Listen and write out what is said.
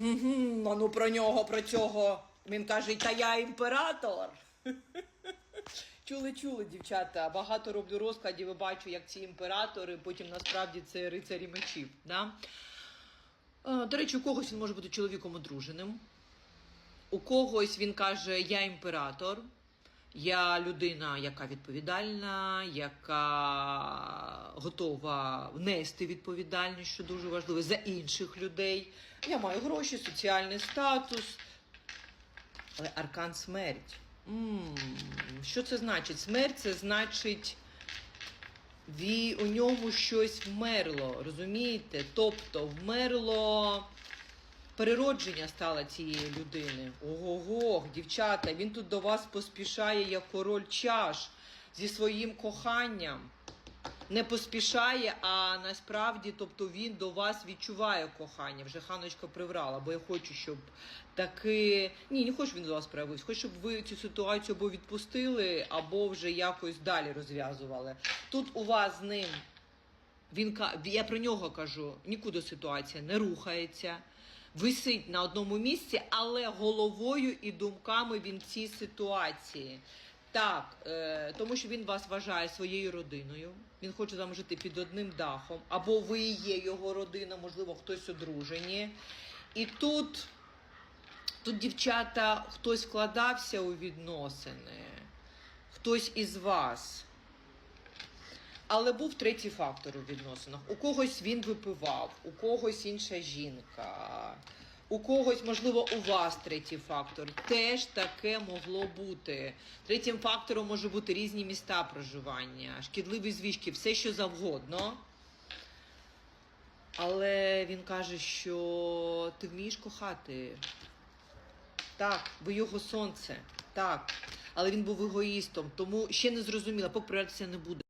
Угу, а ну про нього, про цього. Він каже, та я імператор. Чули, чули, дівчата. Багато роблю розкладів і бачу, як ці імператори, потім насправді це рицарі мечів. Да? Е, До речі, у когось він може бути чоловіком одруженим. У когось він каже, я імператор, я людина, яка відповідальна, яка готова нести відповідальність, що дуже важливо, за інших людей. Я маю гроші, соціальний статус. Але аркан смерть. м що це значить? Смерть це значить. Ві, у ньому щось вмерло, розумієте? Тобто вмерло переродження стало цієї людини. Ого-го, дівчата, він тут до вас поспішає як король чаш зі своїм коханням. Не поспішає, а насправді, тобто він до вас відчуває кохання. Вже ханочка приврала, бо я хочу, щоб таки. Ні, не хочу, він до вас проявився. Хочу, щоб ви цю ситуацію або відпустили, або вже якось далі розв'язували. Тут у вас з ним він я про нього кажу, нікуди ситуація не рухається, висить на одному місці, але головою і думками він в цій ситуації. Так, е, тому що він вас вважає своєю родиною. Він хоче вами жити під одним дахом, або ви є його родина, можливо, хтось одружені. І тут, тут дівчата, хтось вкладався у відносини, хтось із вас. Але був третій фактор у відносинах. У когось він випивав, у когось інша жінка, у когось, можливо, у вас третій фактор. Теж таке могло бути. Третім фактором може бути різні міста проживання, шкідливі звички, все що завгодно. Але він каже, що ти вмієш кохати. Так, ви його сонце. Так. Але він був егоїстом, тому ще не зрозуміла, поки проявлятися не буде.